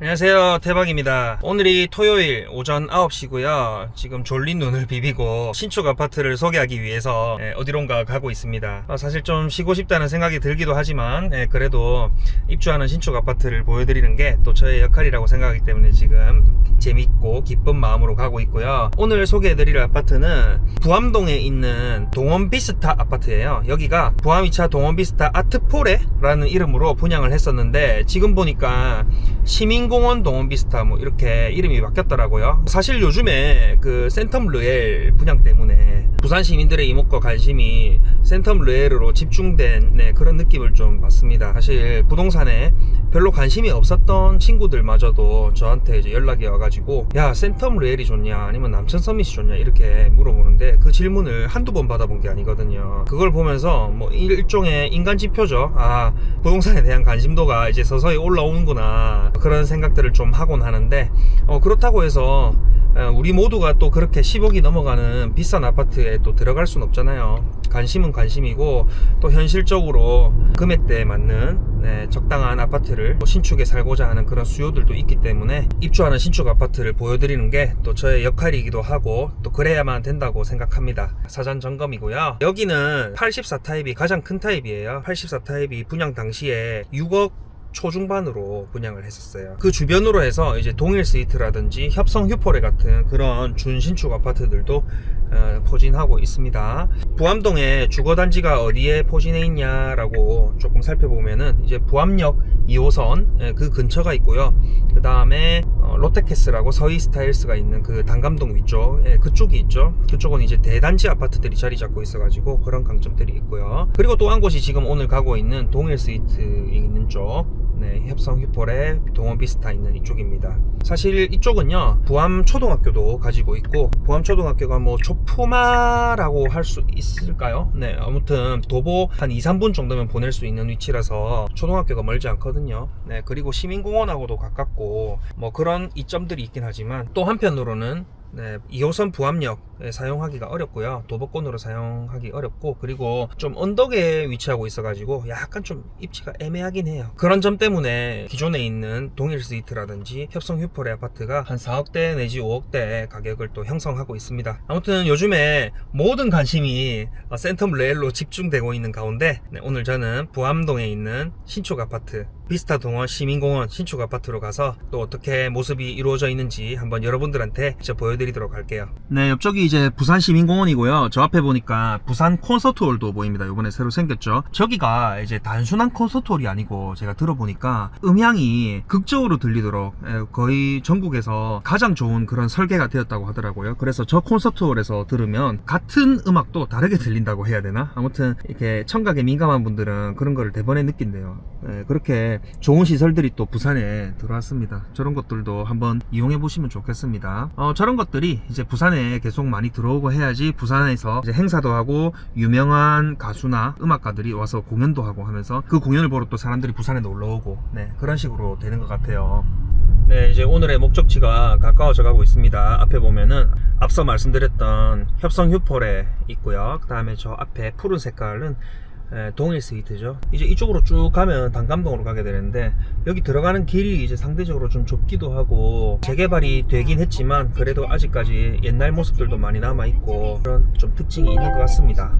안녕하세요. 대박입니다. 오늘이 토요일 오전 9시고요. 지금 졸린 눈을 비비고 신축 아파트를 소개하기 위해서 예, 어디론가 가고 있습니다. 어, 사실 좀 쉬고 싶다는 생각이 들기도 하지만 예, 그래도 입주하는 신축 아파트를 보여드리는 게 또 저의 역할이라고 생각하기 때문에 지금 재밌고 기쁜 마음으로 가고 있고요. 오늘 소개해드릴 아파트는 부암동에 있는 동원비스타 아파트예요. 여기가 부암 2차 동원비스타 아트포레라는 이름으로 분양을 했었는데 지금 보니까 시민 공원 동원비스타 뭐 이렇게 이름이 바뀌었더라고요. 사실 요즘에 그 센텀 르엘 분양 때문에 부산 시민들의 이목과 관심이 센텀 르엘으로 집중된 네, 그런 느낌을 좀 받습니다. 사실 부동산에 별로 관심이 없었던 친구들마저도 저한테 이제 연락이 와가지고 야 센텀 르엘이 좋냐 아니면 남천 서밋이 좋냐 이렇게 물어보는데 그 질문을 한두 번 받아본 게 아니거든요. 그걸 보면서 뭐 일종의 인간 지표죠. 아 부동산에 대한 관심도가 이제 서서히 올라오는구나 그런 생각들을 좀 하곤 하는데 어, 그렇다고 해서 어, 우리 모두가 또 그렇게 10억이 넘어가는 비싼 아파트에 또 들어갈 순 없잖아요. 관심은 관심이고 또 현실적으로 금액대에 맞는 네, 적당한 아파트를 또 신축에 살고자 하는 그런 수요들도 있기 때문에 입주하는 신축 아파트를 보여드리는 게 또 저의 역할이기도 하고 또 그래야만 된다고 생각합니다. 사전 점검이고요. 여기는 84 타입이 가장 큰 타입이에요. 84 타입이 분양 당시에 6억 초중반으로 분양을 했었어요. 그 주변으로 해서 이제 동일 스위트라든지 협성 휴포레 같은 그런 준신축 아파트들도 어, 포진하고 있습니다. 부암동에 주거단지가 어디에 포진해 있냐라고 조금 살펴보면은 이제 부암역 2호선 예, 그 근처가 있고요. 그 다음에 롯데캐슬하고 서희 스타일스가 있는 그 단감동 위쪽 예, 그쪽이 있죠. 그쪽은 이제 대단지 아파트들이 자리 잡고 있어가지고 그런 강점들이 있고요. 그리고 또 한 곳이 지금 오늘 가고 있는 동일 스위트 있는 쪽 네, 협성 휴폴의 동원 비스타 있는 이쪽입니다. 사실 이쪽은요, 부암 초등학교도 가지고 있고, 부암 초등학교가 뭐 초품화라고 할 수 있을까요? 네, 아무튼 도보 한 2, 3분 정도면 보낼 수 있는 위치라서 초등학교가 멀지 않거든요. 네, 그리고 시민공원하고도 가깝고, 뭐 그런 이점들이 있긴 하지만, 또 한편으로는 네, 2호선 부암역에 사용하기가 어렵고요. 도보권으로 사용하기 어렵고 그리고 좀 언덕에 위치하고 있어가지고 약간 좀 입지가 애매하긴 해요. 그런 점 때문에 기존에 있는 동일 스위트라든지 협성 휴포레 아파트가 한 4억대 내지 5억대 가격을 또 형성하고 있습니다. 아무튼 요즘에 모든 관심이 어, 센텀 레일로 집중되고 있는 가운데 네, 오늘 저는 부암동에 있는 신축 아파트 비스타 동원 시민공원 신축 아파트로 가서 또 어떻게 모습이 이루어져 있는지 한번 여러분들한테 직접 보여드리도록 할게요. 네, 옆쪽이 이제 부산 시민공원이고요. 저 앞에 보니까 부산 콘서트홀도 보입니다. 이번에 새로 생겼죠. 저기가 이제 단순한 콘서트홀이 아니고 제가 들어보니까 음향이 극적으로 들리도록 예, 거의 전국에서 가장 좋은 그런 설계가 되었다고 하더라고요. 그래서 저 콘서트홀에서 들으면 같은 음악도 다르게 들린다고 해야 되나? 아무튼 이렇게 청각에 민감한 분들은 그런 거를 대번에 느낀대요. 예, 그렇게 좋은 시설들이 또 부산에 들어왔습니다. 저런 것들도 한번 이용해 보시면 좋겠습니다. 어, 저런 것들이 이제 부산에 계속 많이 들어오고 해야지 부산에서 행사도 하고 유명한 가수나 음악가들이 와서 공연도 하고 하면서 그 공연을 보러 또 사람들이 부산에 놀러 오고 네, 그런 식으로 되는 것 같아요. 네, 이제 오늘의 목적지가 가까워져 가고 있습니다. 앞에 보면은 앞서 말씀드렸던 협성 휴폴에 있고요. 그 다음에 저 앞에 푸른 색깔은 에, 동일 스위트죠. 이제 이쪽으로 쭉 가면 단감동으로 가게 되는데 여기 들어가는 길이 이제 상대적으로 좀 좁기도 하고 재개발이 되긴 했지만 그래도 아직까지 옛날 모습들도 많이 남아 있고 그런 좀 특징이 있는 것 같습니다.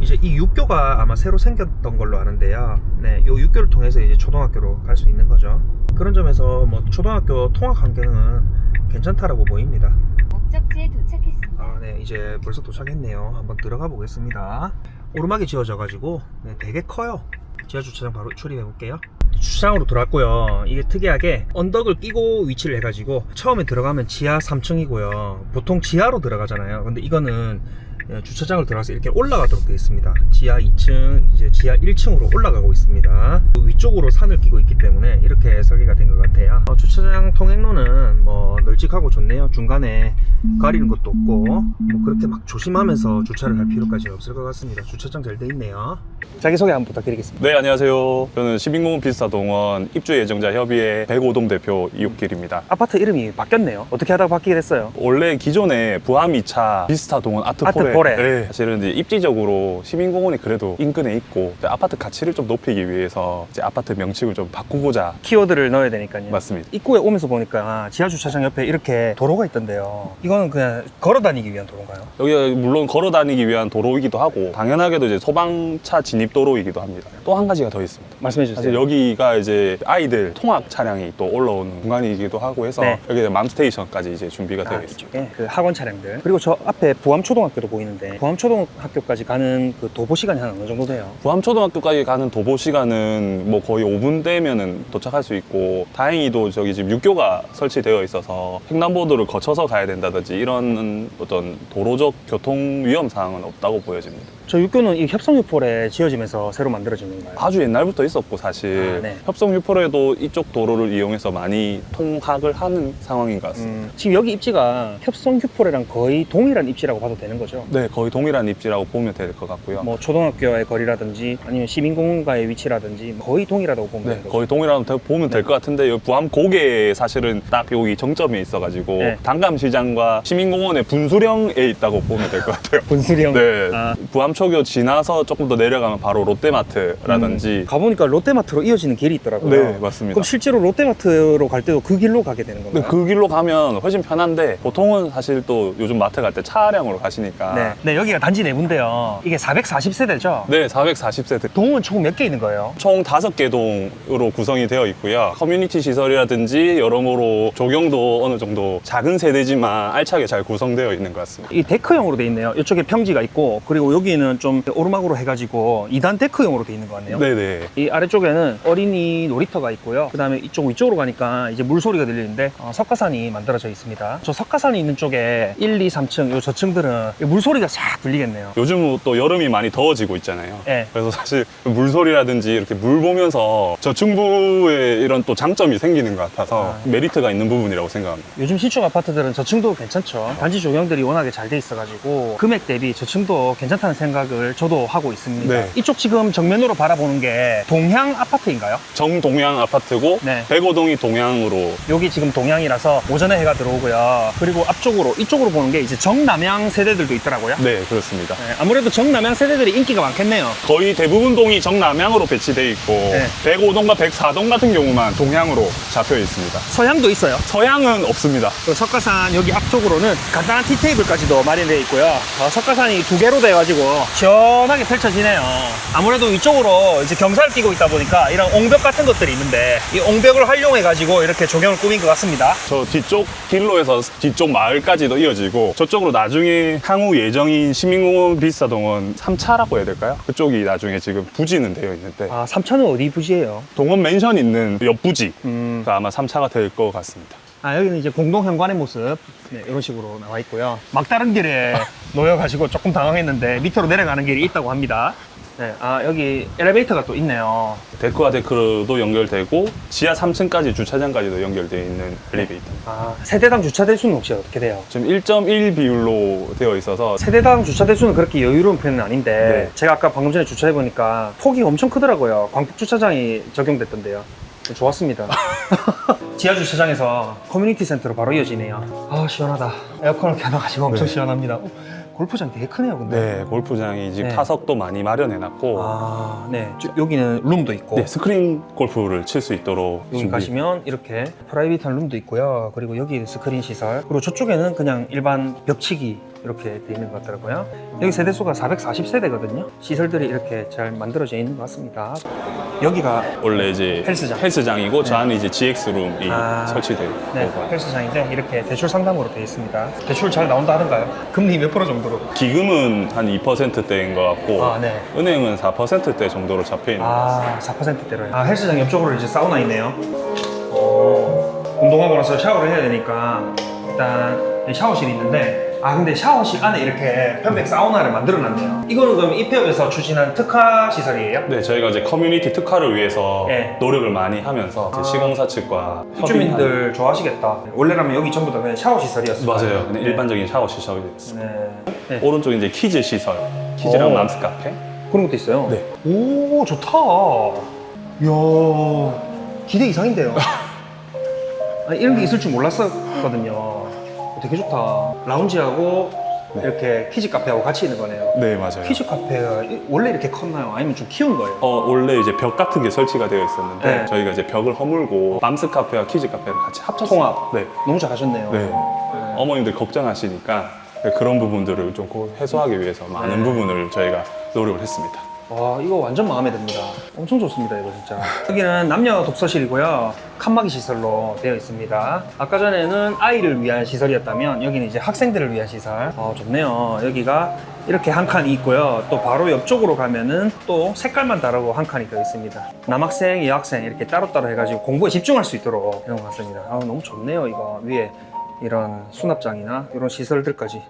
이제 이 육교가 아마 새로 생겼던 걸로 아는데요. 네, 요 육교를 통해서 이제 초등학교로 갈 수 있는 거죠. 그런 점에서 뭐 초등학교 통학 환경은 괜찮다라고 보입니다. 목적지에 도착했습니다. 아, 네, 이제 벌써 도착했네요. 한번 들어가 보겠습니다. 오르막이 지어져가지고 네, 되게 커요. 지하 주차장 바로 출입해 볼게요. 주차장으로 들어왔고요. 이게 특이하게 언덕을 끼고 위치를 해가지고 처음에 들어가면 지하 3층이고요. 보통 지하로 들어가잖아요. 근데 이거는 예, 주차장을 들어가서 이렇게 올라가도록 되어 있습니다. 지하 2층, 이제 지하 1층으로 올라가고 있습니다. 위쪽으로 산을 끼고 있기 때문에 이렇게 설계가 된 것 같아요. 어, 주차장 통행로는 뭐 묵직하고 좋네요. 중간에 가리는 것도 없고 뭐 그렇게 막 조심하면서 주차를 할 필요까지는 없을 것 같습니다. 주차장 잘 돼 있네요. 자기소개 한번 부탁드리겠습니다. 네, 안녕하세요. 저는 시민공원 비스타동원 입주 예정자 협의회 백오동 대표 이욱길입니다. 아파트 이름이 바뀌었네요. 어떻게 하다가 바뀌게 됐어요? 원래 기존에 부암 2차 비스타동원 아트포레, 아트포레. 네, 사실은 이제 입지적으로 시민공원이 그래도 인근에 있고 아파트 가치를 좀 높이기 위해서 이제 아파트 명칭을 좀 바꾸고자 키워드를 넣어야 되니까요. 맞습니다. 입구에 오면서 보니까 지하 주차장 옆에 이렇게 도로가 있던데요. 이거는 그냥 걸어 다니기 위한 도로인가요? 여기가 물론 걸어 다니기 위한 도로이기도 하고 당연하게도 이제 소방차 진입 도로이기도 합니다. 또 한 가지가 더 있습니다. 말씀해 사실 주세요. 여기가 이제 아이들 통학 차량이 또 올라오는 공간이기도 하고 해서 네. 여기 맘스테이션까지 이제 준비가 되어 아, 있습니다. 이쪽에 그 학원 차량들 그리고 저 앞에 부암초등학교도 보이 는데 부암초등학교까지 가는 그 도보 시간이 한 어느 정도 돼요? 부암초등학교까지 가는 도보 시간은 뭐 거의 5분 되면은 도착할 수 있고 다행히도 저기 지금 육교가 설치되어 있어서 횡단보도를 거쳐서 가야 된다든지 이런 어떤 도로적 교통 위험 사항은 없다고 보여집니다. 저 육교는 이 협성유폴에 지어지면서 새로 만들어진 건가요? 아주 옛날부터 있었고 사실 아, 네. 협성유포에도 이쪽 도로를 이용해서 많이 통학을 하는 상황인 것 같습니다. 음, 지금 여기 입지가 협성유폴이랑 거의 동일한 입지라고 봐도 되는 거죠? 네, 거의 동일한 입지라고 보면 될 것 같고요. 뭐 초등학교의 거리라든지 아니면 시민공원과의 위치라든지 거의 동일하다고 보면 네, 되는 거죠? 거의 동일하다고 대- 보면 될 네. 것 같은데 여기 부암 고개에 사실은 딱 여기 정점에 있어가지고 네. 단감시장과 시민공원의 분수령에 있다고 보면 될 것 같아요. 분수령 네, 아. 부암초 교 지나서 조금 더 내려가면 바로 롯데마트라든지 음, 가보니까 롯데마트로 이어지는 길이 있더라고요 네, 맞습니다. 그럼 실제로 롯데마트로 갈 때도 그 길로 가게 되는 건가요? 근데 그 길로 가면 훨씬 편한데 보통은 사실 또 요즘 마트 갈 때 차량으로 가시니까 네. 네, 여기가 단지 내부인데요. 이게 440세대죠? 네, 440세대 동은 총 몇 개 있는 거예요? 총 다섯 개 동으로 구성이 되어 있고요. 커뮤니티 시설이라든지 여러모로 조경도 어느 정도 작은 세대지만 알차게 잘 구성되어 있는 것 같습니다. 이 데크형으로 돼 있네요. 이쪽에 평지가 있고, 그리고 여기는 좀 오르막으로 해가지고 2단 데크형으로 돼 있는 것 같네요. 네네. 이 아래쪽에는 어린이 놀이터가 있고요. 그 다음에 이쪽 위쪽으로 가니까 이제 물소리가 들리는데 어, 석가산이 만들어져 있습니다. 저 석가산이 있는 쪽에 1, 2, 3층, 요 저층들은 이 물소리가 싹 들리겠네요. 요즘 또 여름이 많이 더워지고 있잖아요. 네. 그래서 사실 물소리라든지 이렇게 물 보면서 저층부에 이런 또 장점이 생기는 것 같아서 아. 메리트가 있는 부분이라고 생각합니다. 요즘 신축 아파트들은 저층도 괜찮죠. 단지 조경들이 워낙에 잘 돼 있어가지고 금액 대비 저층도 괜찮다는 생각 을 저도 하고 있습니다. 네. 이쪽 지금 정면으로 바라보는 게 동향 아파트인가요? 정동향 아파트고 네. 백오동이 동향으로 여기 지금 동향이라서 오전에 해가 들어오고요. 그리고 앞쪽으로 이쪽으로 보는 게 이제 정남향 세대들도 있더라고요. 네 그렇습니다. 네, 아무래도 정남향 세대들이 인기가 많겠네요. 거의 대부분 동이 정남향으로 배치되어 있고 네. 105동과 104동 같은 경우만 동향으로 잡혀 있습니다. 서향도 있어요. 서향은 없습니다. 그 석가산 여기 앞쪽으로는 간단한 티테이블까지도 마련되어 있고요. 어, 석가산이 두 개로 돼가지고 시원하게 펼쳐지네요. 아무래도 이쪽으로 이제 경사를 띄고 있다 보니까 이런 옹벽 같은 것들이 있는데 이 옹벽을 활용해 가지고 이렇게 조경을 꾸민 것 같습니다. 저 뒤쪽 길로 해서 뒤쪽 마을까지도 이어지고 저쪽으로 나중에 향후 예정인 시민공원 비스타동원 3차라고 해야 될까요? 그쪽이 나중에 지금 부지는 되어 있는데 아, 삼천은 어디 부지예요? 동원 맨션 있는 옆 부지가 음, 아마 3차가 될 것 같습니다. 아, 여기는 이제 공동 현관의 모습. 네, 이런 식으로 나와 있고요. 막다른 길에 놓여가지고 조금 당황했는데 밑으로 내려가는 길이 있다고 합니다. 네, 아, 여기 엘리베이터가 또 있네요. 데크와 데크도 연결되고 지하 3층까지 주차장까지도 연결되어 있는 엘리베이터. 아, 세대당 주차 대수는 혹시 어떻게 돼요? 지금 1.1 비율로 되어 있어서 세대당 주차 대수는 그렇게 여유로운 편은 아닌데 네. 제가 아까 방금 전에 주차해 보니까 폭이 엄청 크더라고요. 광폭 주차장이 적용됐던데요. 좋았습니다. 지하 주차장에서 커뮤니티 센터로 바로 이어지네요. 아 시원하다. 에어컨을 켜놔가지고 엄청 네. 시원합니다. 어, 골프장 되게 크네요, 근데. 네 골프장이 지금 네. 타석도 많이 마련해놨고 아, 네. 저- 여기는 룸도 있고. 네, 스크린 골프를 칠 수 있도록 여기 준비- 가시면 이렇게 프라이빗한 룸도 있고요. 그리고 여기 스크린 시설. 그리고 저쪽에는 그냥 일반 벽치기 이렇게 돼 있는 것 같더라고요. 여기 세대수가 440세대거든요. 시설들이 이렇게 잘 만들어져 있는 것 같습니다. 여기가 원래 이제 헬스장. 이고저 네. 안에 이제 GX룸이 아. 설치되어 네, 있고 헬스장인데 이렇게 대출 상담으로 되어 있습니다. 대출 잘 나온다 하던가요? 금리 몇 프로 정도로? 기금은 한 2%대인 것 같고 아, 네. 은행은 4%대 정도로 잡혀 있는 것 같습니다. 아, 4%대로요. 아, 헬스장 옆쪽으로 이제 사우나 있네요. 어, 운동하고 나서 샤워를 해야 되니까 일단 이 샤워실이 있는데 아 근데 샤워실 안에 이렇게 편백 사우나를 만들어 놨네요. 이거는 그럼 이폐업에서 추진한 특화 시설이에요? 네, 저희가 이제 커뮤니티 특화를 위해서 네. 노력을 많이 하면서 이제 아. 시공사 측과 입주민들 좋아하시겠다. 원래라면 여기 전부 다 그냥 샤워 시설이었어요. 맞아요. 그냥 일반적인 샤워 시설이었습니다. 네. 네. 오른쪽에 이제 키즈 시설, 키즈랑 오. 맘스 카페. 그런 것도 있어요. 네. 오 좋다. 이야 기대 이상인데요. 아니, 이런 게 있을 줄 몰랐었거든요. 되게 좋다. 라운지하고 네. 이렇게 키즈 카페하고 같이 있는 거네요. 네, 맞아요. 키즈 카페가 이- 원래 이렇게 컸나요? 아니면 좀 키운 거예요? 어, 원래 이제 벽 같은 게 설치가 되어 있었는데 네. 저희가 이제 벽을 허물고 맘스 카페와 키즈 카페를 같이 합쳤어요. 통합. 네. 너무 잘하셨네요. 네. 네. 어머님들 걱정하시니까 그런 부분들을 좀 고- 해소하기 위해서 많은 네. 부분을 저희가 노력을 했습니다. 와 이거 완전 마음에 듭니다. 엄청 좋습니다 이거 진짜. 여기는 남녀 독서실이고요. 칸막이 시설로 되어 있습니다. 아까 전에는 아이를 위한 시설이었다면 여기는 이제 학생들을 위한 시설. 어 좋네요. 여기가 이렇게 한 칸이 있고요. 또 바로 옆쪽으로 가면은 또 색깔만 다르고 한 칸이 더 있습니다. 남학생, 여학생 이렇게 따로따로 해가지고 공부에 집중할 수 있도록 해놓은 것 같습니다. 아 너무 좋네요 이거 위에 이런 수납장이나 이런 시설들까지.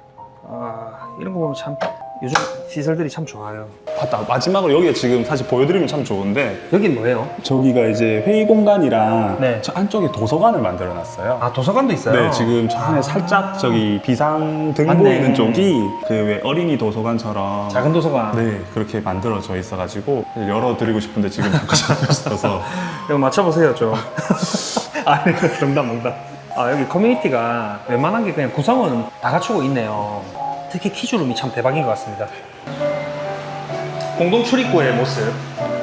아 이런 거 보면 참 요즘 시설들이 참 좋아요. 맞다. 마지막으로 여기가 지금 사실 보여드리면 참 좋은데 여긴 뭐예요? 저기가 이제 회의 공간이랑 네. 저 안쪽에 도서관을 만들어 놨어요. 아 도서관도 있어요. 네, 지금 저 안에 살짝 저기 비상 등 맞네. 보이는 쪽이 그 왜 어린이 도서관처럼 작은 도서관. 네 그렇게 만들어져 있어가지고 열어드리고 싶은데 지금 잠깐 잡고 있어서 이거 맞춰보세요 좀. 아니 농담 농담. 아 여기 커뮤니티가 웬만한 게 그냥 구성은 다 갖추고 있네요. 특히 키즈룸이 참 대박인 것 같습니다. 공동 출입구의 모습.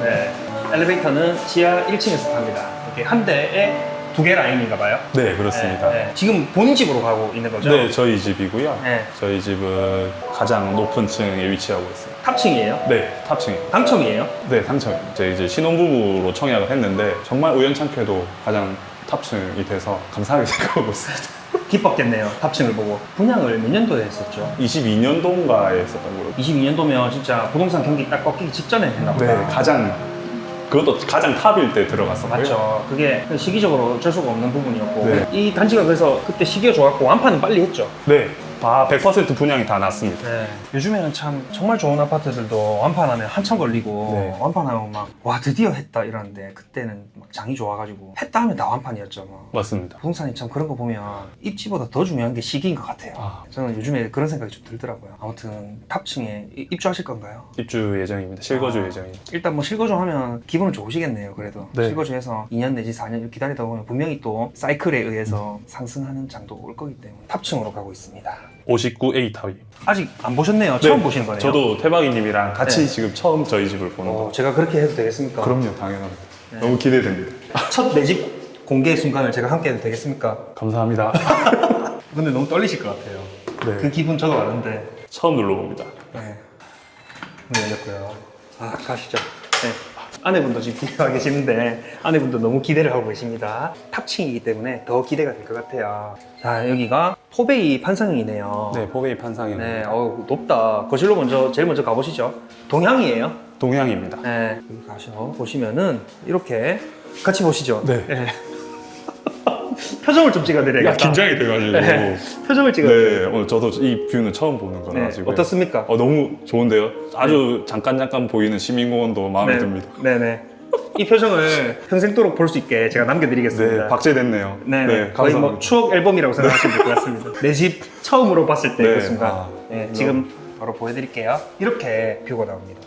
네. 엘리베이터는 지하 1층에서 탑니다. 이렇게 한 대에 두 개 라인인가 봐요. 네 그렇습니다. 네, 네. 지금 본인 집으로 가고 있는 거죠? 네, 저희 집이고요. 네. 저희 집은 가장 높은 층에 위치하고 있어요. 탑층이에요? 네, 탑층이에요. 당첨이에요? 네, 당첨. 이제 이제 신혼부부로 청약을 했는데 정말 우연찮게도 가장 탑층이 돼서 감사하게 생각하고 있습니다. 기뻤겠네요. 탑층을 보고. 분양을 몇 년도에 했었죠? 22년도인가에 했었던 걸로. 22년도면 진짜 부동산 경기 딱 꺾이기 직전에 했나 보다. 네, 가장 그것도 가장 탑일 때 들어갔었고요. 맞죠. 그게 시기적으로 어쩔 수가 없는 부분이었고 네. 이 단지가 그래서 그때 시기가 좋았고 완판은 빨리 했죠. 네, 다100% 분양이 다 났습니다. 네. 요즘에는 참 정말 좋은 아파트들도 완판하면 한참 걸리고 네. 완판하면 막 와 드디어 했다 이러는데 그때는 막 장이 좋아가지고 했다 하면 다 완판이었죠. 뭐. 맞습니다. 부동산이 참 그런 거 보면 입지보다 더 중요한 게 시기인 것 같아요. 아. 저는 요즘에 그런 생각이 좀 들더라고요. 아무튼 탑층에 이- 입주하실 건가요? 입주 예정입니다. 실거주 아. 예정입니다. 일단 뭐 실거주 하면 기분은 좋으시겠네요. 그래도 네. 실거주해서 2년 내지 4년 기다리다 보면 분명히 또 사이클에 의해서 상승하는 장도 올 거기 때문에 탑층으로 가고 있습니다. 59A 타위. 아직 안 보셨네요. 처음 보시는 거네요. 저도 태박이님이랑 같이 네. 지금 처음 저희 집을 보는 어, 거. 제가 그렇게 해도 되겠습니까? 그럼요, 당연합니다. 네. 너무 기대됩니다. 첫 내집 공개 순간을 제가 함께 해도 되겠습니까? 감사합니다. 근데 너무 떨리실 것 같아요. 네. 그 기분 저도 아는데. 처음 눌러봅니다. 네. 문 열렸고요. 아, 가시죠. 네. 아내분도 지금 기대하고 계시는데 아내분도 너무 기대를 하고 계십니다. 탑층이기 때문에 더 기대가 될 것 같아요. 자, 여기가 포베이 판상형이네요. 네, 포베이 판상입니다. 네, 어우, 높다. 거실로 먼저, 제일 먼저 가보시죠. 동향이에요. 동향입니다. 네. 여기 가셔 보시면은 이렇게 같이 보시죠. 네. 표정을 좀 찍어드려야겠다. 야, 긴장이 돼가지고. 네. 네. 표정을 찍어드려요. 오늘 저도 이 뷰는 처음 보는 네. 거라가지고. 어떻습니까? 어, 너무 좋은데요? 아주 잠깐 잠깐 보이는 시민공원도 마음에 네. 듭니다. 네네. 이 표정을 평생도록 볼 수 있게 제가 남겨드리겠습니다. 네, 박제됐네요. 네네. 네, 거의 감사합니다. 뭐 추억 앨범이라고 생각하시면 될 것 같습니다. 내 집 처음으로 봤을 때 네. 그 순간. 아, 네, 지금 바로 보여드릴게요. 이렇게 뷰가 나옵니다.